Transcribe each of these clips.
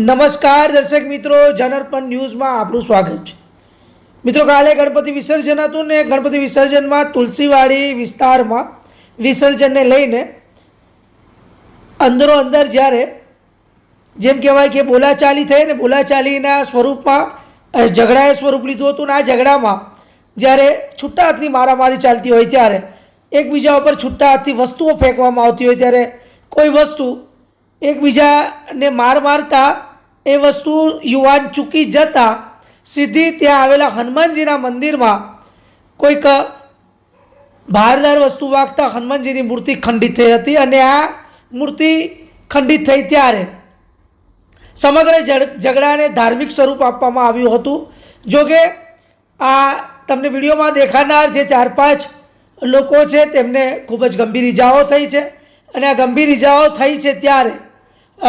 નમસ્કાર દર્શક મિત્રો જનરપન ન્યૂઝમાં આપણું સ્વાગત છે. મિત્રો, કાલે ગણપતિ વિસર્જન હતું ને ગણપતિ વિસર્જનમાં તુલસીવાડી વિસ્તારમાં વિસર્જનને લઈને અંદરો અંદર જ્યારે જેમ કહેવાય કે બોલાચાલી થઈ ને બોલાચાલીના સ્વરૂપમાં ઝઘડાએ સ્વરૂપ લીધું હતું ને આ ઝઘડામાં જ્યારે છૂટા હાથની મારામારી ચાલતી હોય ત્યારે એકબીજા ઉપર છૂટા હાથથી વસ્તુઓ ફેંકવામાં આવતી હોય ત્યારે કોઈ વસ્તુ એકબીજાને માર મારતા એ વસ્તુ યુવાન ચૂકી જતા સીધી ત્યાં આવેલા હનુમાનજીના મંદિરમાં કોઈક ભારદાર વસ્તુ વાગતા હનુમાનજીની મૂર્તિ ખંડિત થઈ હતી અને આ મૂર્તિ ખંડિત થઈ ત્યારે સમગ્ર ઝઘડાને ધાર્મિક સ્વરૂપ આપવામાં આવ્યું હતું. જોકે આ તમને વિડીયોમાં દેખાનાર જે ચાર પાંચ લોકો છે તેમને ખૂબ જ ગંભીર ઇજાઓ થઈ છે. અને આ ગંભીર ઇજાઓ થઈ છે ત્યારે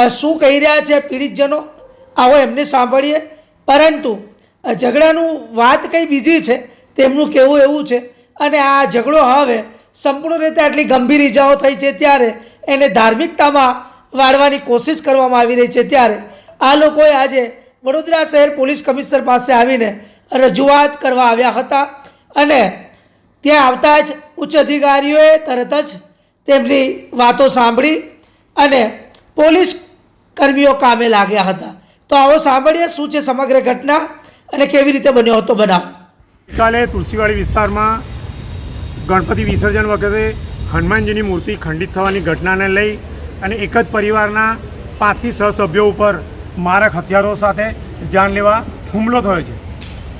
શું કહી રહ્યા છે પીડિતજનો? આવો એમને સાંભળીએ. પરંતુ ઝઘડાનું વાત કંઈ બીજી છે, તેમનું કહેવું એવું છે. અને આ ઝઘડો હવે સંપૂર્ણ રીતે આટલી ગંભીર ઇજાઓ થઈ છે ત્યારે એને ધાર્મિકતામાં વાળવાની કોશિશ કરવામાં આવી રહી છે ત્યારે. આ લોકોએ આજે વડોદરા શહેર પોલીસ કમિશનર પાસે આવીને રજૂઆત કરવા આવ્યા હતા. અને ત્યાં આવતા જ ઉચ્ચ અધિકારીઓએ તરત જ તેમની વાતો સાંભળી અને પોલીસ કર્મીઓ કામે લાગ્યા હતા. તો આવો સાંભળીએ શું છે સમગ્ર ઘટના અને કેવી રીતે બન્યો હતો બનાવ. ગઈકાલે તુલસીવાડી વિસ્તારમાં ગણપતિ વિસર્જન વખતે હનુમાનજીની મૂર્તિ ખંડિત થવાની ઘટનાને લઈ અને એક જ પરિવારના પાંચથી છ સભ્યો ઉપર મારક હથિયારો સાથે જાનલેવા હુમલો થયો છે.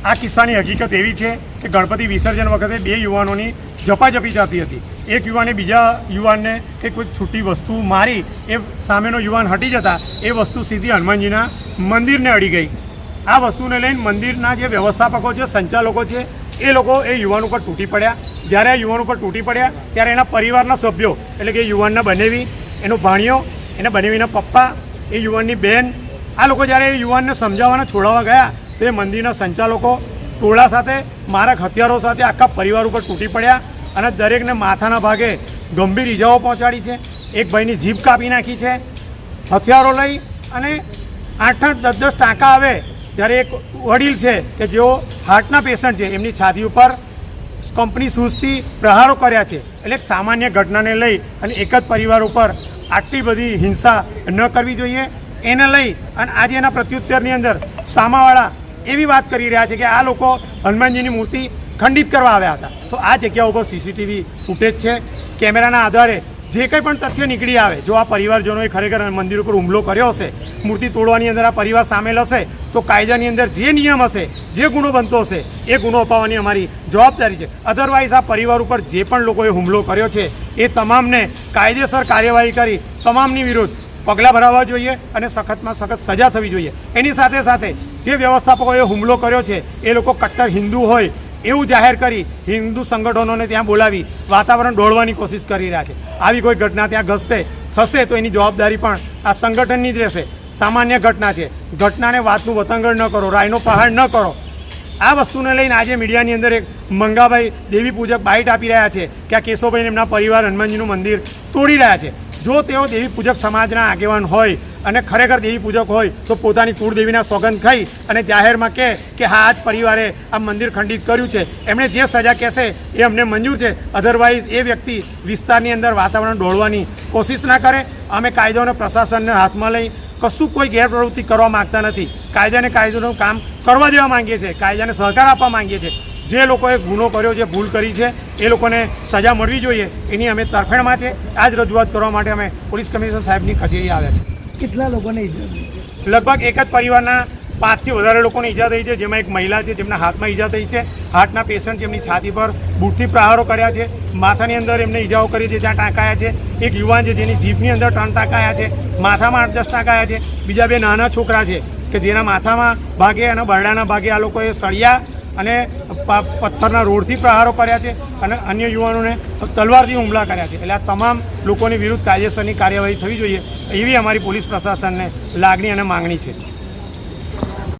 આ કિસ્સાની હકીકત એવી છે કે ગણપતિ વિસર્જન વખતે બે યુવાનોની જપાજપી જતી હતી. એક યુવાને બીજા યુવાનને કે કોઈ છૂટી વસ્તુ મારી એ સામેનો યુવાન હટી જતા, એ વસ્તુ સીધી હનુમાનજીના મંદિરને અડી ગઈ. આ વસ્તુને લઈને મંદિરના જે વ્યવસ્થાપકો છે, સંચાલકો છે, એ લોકો એ યુવાન ઉપર તૂટી પડ્યા. જ્યારે આ યુવાન ઉપર તૂટી પડ્યા, ત્યારે એના પરિવારના સભ્યો, એટલે કે યુવાનના બનેવી, એનો ભાણિયો એના બનેવીના પપ્પા, એ યુવાનની બહેન આ લોકો જ્યારે એ યુવાનને સમજાવવાના છોડાવવા ગયા, તો એ મંદિરના સંચાલકો ટોળા સાથે મારક હથિયારો સાથે આખા પરિવાર ઉપર તૂટી પડ્યા અને દરેકને માથાના ભાગે ગંભીર ઈજાઓ પહોંચાડી છે. એક ભાઈની જીભ કાપી નાખી છે. હથિયારો લઈ અને આઠ આઠ દસ દસ ટાંકા આવે જ્યારે એક વડીલ છે કે જેઓ હાર્ટના પેશન્ટ છે. એમની છાતી ઉપર કંપની સૂઝથી પ્રહારો કર્યા છે. એટલે સામાન્ય ઘટનાને લઈ અને એક જ પરિવાર ઉપર આટલી બધી હિંસા ન કરવી જોઈએ. એને લઈ અને આજે એના પ્રત્યુત્તરની અંદર સામાવાળા એવી વાત કરી રહ્યા છે કે આ લોકો હનુમાનજીની મૂર્તિ ખંડિત કરવા આવ્યા હતા. તો આ જગ્યા ઉપર સીસીટીવી ફૂટેજ છે. કેમેરાના આધારે જે કંઈ પણ તથ્ય નીકળી આવે, જો આ પરિવારજનોએ ખરેખર મંદિર ઉપર હુમલો કર્યો હશે, મૂર્તિ તોડવાની અંદર આ પરિવાર સામેલ હશે, તો કાયદાની અંદર જે નિયમ હશે, જે ગુનો બનતો હશે, એ ગુનો અપાવવાની અમારી જવાબદારી છે. અધરવાઇઝ આ પરિવાર ઉપર જે પણ લોકોએ હુમલો કર્યો છે, એ તમામને કાયદેસર કાર્યવાહી કરી, તમામની વિરુદ્ધ પગલાં ભરાવવા જોઈએ અને સખતમાં સખત સજા થવી જોઈએ. એની સાથે સાથે જે વ્યવસ્થાપકોએ હુમલો કર્યો છે, એ લોકો કટ્ટર હિન્દુ હોય એવું જાહેર કરી હિન્દુ સંગઠનોને ત્યાં બોલાવી વાતાવરણ ડોળવાની કોશિશ કરી રહ્યા છે. આવી કોઈ ઘટના ત્યાં ઘસશે થશે તો એની જવાબદારી પણ આ સંગઠનની જ રહેશે. સામાન્ય ઘટના છે. ઘટનાને વાતનું વતંગણ ન કરો, રાયનો પહાડ ન કરો. આ વસ્તુને લઈને આજે મીડિયાની અંદર એક મંગાભાઈ દેવી પૂજક બાઇટ આપી રહ્યા છે કે આ કેશવભાઈને એમના પરિવાર હનુમાનજીનું મંદિર તોડી રહ્યા છે. જો તેઓ દેવી પૂજક સમાજના આગેવાન હોય અને ખરેખર દેવી પૂજક હોય, તો પોતાની કુળદેવીના સોગંદ ખાઈ અને જાહેરમાં કહે કે હા, આજ પરિવારે આ મંદિર ખંડિત કર્યું છે. એમણે જે સજા કહેશે એ અમને મંજૂર છે. અધરવાઇઝ એ વ્યક્તિ વિસ્તારની અંદર વાતાવરણ ડોળવાની કોશિશ ના કરે. અમે કાયદો અને પ્રશાસનને હાથમાં લઈ કશું કોઈ ગેરપ્રવૃત્તિ કરવા માગતા નથી. કાયદાને કાયદોનું કામ કરવા દેવા માંગીએ છીએ. કાયદાને સહકાર આપવા માંગીએ છીએ. જે લોકોએ ગુનો કર્યો છે ભૂલ કરી છે એ લોકોને સજા મળવી જોઈએ એની અમે તરફેણમાં છે. આ જ રજૂઆત કરવા માટે અમે પોલીસ કમિશનર સાહેબની કચેરી આવ્યા છે. કેટલા લોકોને ઈજા લગભગ એક જ પરિવારના પાંચથી વધારે લોકોને ઈજા થઈ છે. જેમાં એક મહિલા છે જેમના હાથમાં ઈજા થઈ છે. હાર્ટના પેશન્ટ જેમની છાતી પર બૂટથી પ્રહારો કર્યા છે. માથાની અંદર એમને ઈજાઓ કરી છે જ્યાં ટાંકાયા છે. એક યુવાન છે જેની જીભની અંદર ત્રણ ટાંકાયા છે. માથામાં આઠ દસ ટાંકાયા છે. બીજા બે નાના છોકરા છે કે જેના માથામાં ભાગે અને બરડાના ભાગે આ લોકોએ સળિયા અને પથ્થરના રોડથી પ્રહારો કર્યા છે અને અન્ય યુવાનોને તલવારથી હુમલા કર્યા છે. એટલે આ તમામ લોકોની વિરુદ્ધ કાયદેસરની કાર્યવાહી થવી જોઈએ એવી અમારી પોલીસ પ્રશાસનને લાગણી અને માંગણી છે.